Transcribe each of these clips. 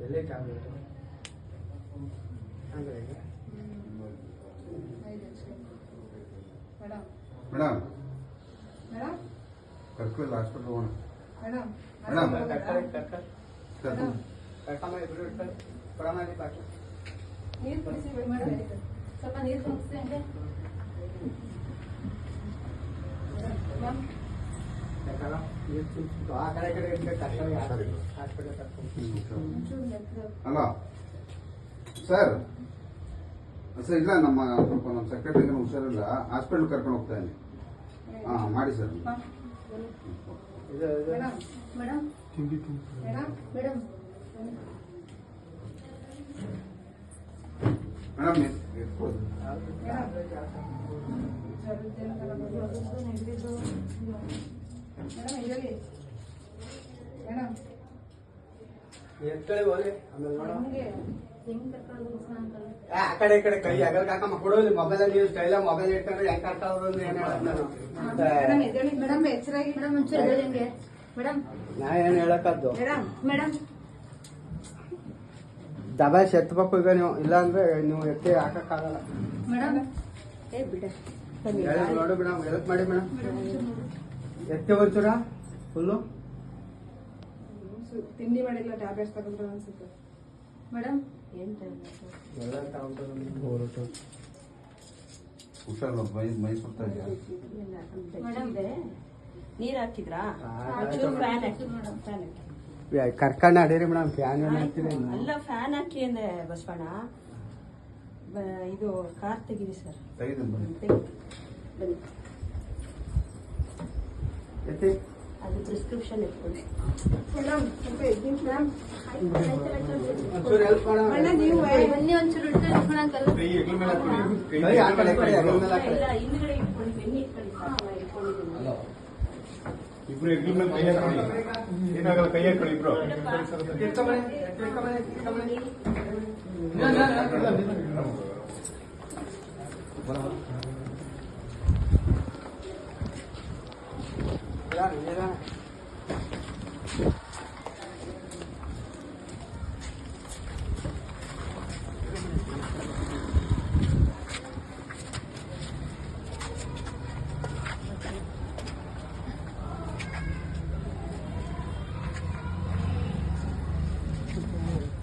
వెళ్ళే tablet madam కట్టుకోవాలి hospital పోనా మేడం మేడం నీరు కుడిసి మేడం ಸ್ವಲ್ಪ నీరు పంపిస్తే అంటే ಅಲ್ಲ ಸರ್ ಸರ್ ಇಲ್ಲ ನಮ್ಮ ಸ್ವಲ್ಪ ನಮ್ಮ ಸೆಕ್ರೆಟರಿ ಹುಷಾರಿಲ್ಲ ಹಾಸ್ಪಿಟಲ್ ಕರ್ಕೊಂಡು ಹೋಗ್ತಾ ಇದ್ದೀನಿ ಹಾಂ ಮಾಡಿ ಸರ್ ಮೇಡಮ್ ಮೇಡಮ್ ಎತ್ತಳೆ ಆಮೇಲೆ ನೋಡೋಣ ಆ ಕಡೆ ಈ ಕಡೆ ಕೈ ಅಗಲ್ ಕಾಕಮ್ಮ ಕೊಡೋಲಿ ಮೊಬೈಲ್ ನೀವು ಸ್ಟೈಲ ಮೊಬೈಲ್ ಇಟ್ಕೊಂಡ್ರೆ ಹೆಂಗ್ ಕರ್ಕ ಏನು ಹೇಳೋದು ನಾನು? ಮೇಡಮ್ ಎಚ್ಚರಾಗಿ ಮೇಡಮ್ ಒಂಚೂರು ಎದ್ದೇಳಿ ಹಂಗೆ. ಮೇಡಮ್. ನಾ ಏನ್ ಹೇಳಕ್ಕದ್ದು ಮೇಡಮ್ ಮೇಡಮ್. ದಬಾಯಿಸಿ ಎತ್ತಬೇಕು ಈಗ ನೀವು ಇಲ್ಲ ಅಂದ್ರೆ ನೀವು ಎತ್ತಿ ಹಾಕಕ್ಕಾಗಲ್ಲ. ಮೇಡಮ್. ಏ ಬಿಡ. ಹೇಳಿ ನೋಡು ಮೇಡಮ್ ಹೆಲ್ಪ್ ಮಾಡಿ ಮೇಡಮ್. ಎತ್ತಿ ಬರ್ತೀರಾ ಫುಲ್ಲು? ತಿಂಡಿ ಮಾಡಿಲ್ಲ ಟ್ಯಾಬ್ಲೆಟ್ಸ್ ತಗೊಂಡ್ರೆ ಅನ್ಸುತ್ತೆ. ಮೇಡಮ್ ಏನ್ ಹುಷಾರಿಲ್ಲ ಮೈ ಮೈ ಸುತ್ತಾ ಇದೆಯಾ? ಮೇಡಮ್ ನೀರ್ ಹಾಕಿದ್ರಾ ಫ್ಯಾನ್ ಹಾಕಿ ಫ್ಯಾನ್ ಹಾಕಿ ಕರ್ಕೊಂಡು ಅಡೀರಿ ಮೇಡಮ್ ಫ್ಯಾನ್ ಅಲ್ಲ ಫ್ಯಾನ್ ಹಾಕಿ ಅಂದೆ ಬಸವಣ್ಣ. ಬ- ಇದು ಕಾರ್ ತೆಗೀರಿ ಸರ್. ತೆಗೆದು ಬನ್ನಿ. ಅದು ಪ್ರಿಸ್ಕ್ರಿಪ್ಷನ್ ಇಟ್ಕೊಳ್ಳಿ ಇಬ್ರು ಹೆಗ್ಲ ಮೇಲೆ ಕೈ ಹಾಕೊಳ್ಳಿ ಏನಾಗಲ್ಲ ಕೈ ಹಾಕೊಳ್ಳಿ ಇಬ್ರು. 家里面呢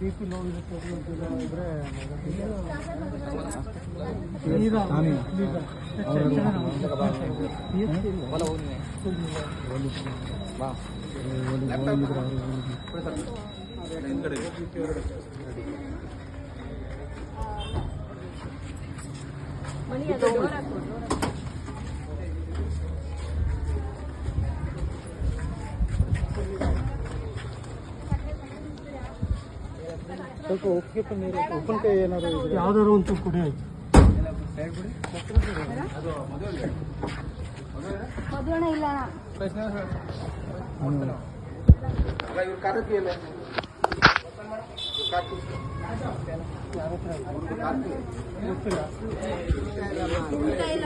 ಎತ್ಕೊಂಬನ್ನಿ, ಎತ್ಕೊಂಬನ್ನಿ, ಎತ್ಕೊಂಬನ್ನಿ. ನಿಧಾನ. ಮದುವೆ ಇಲ್ಲ ಅಲ್ಲ ಇವ್ರ ಕಾರಕ್ಕೆ ಇಲ್ಲ. ಇವ್ರ ಕಾರ್ ಇಲ್ಲ.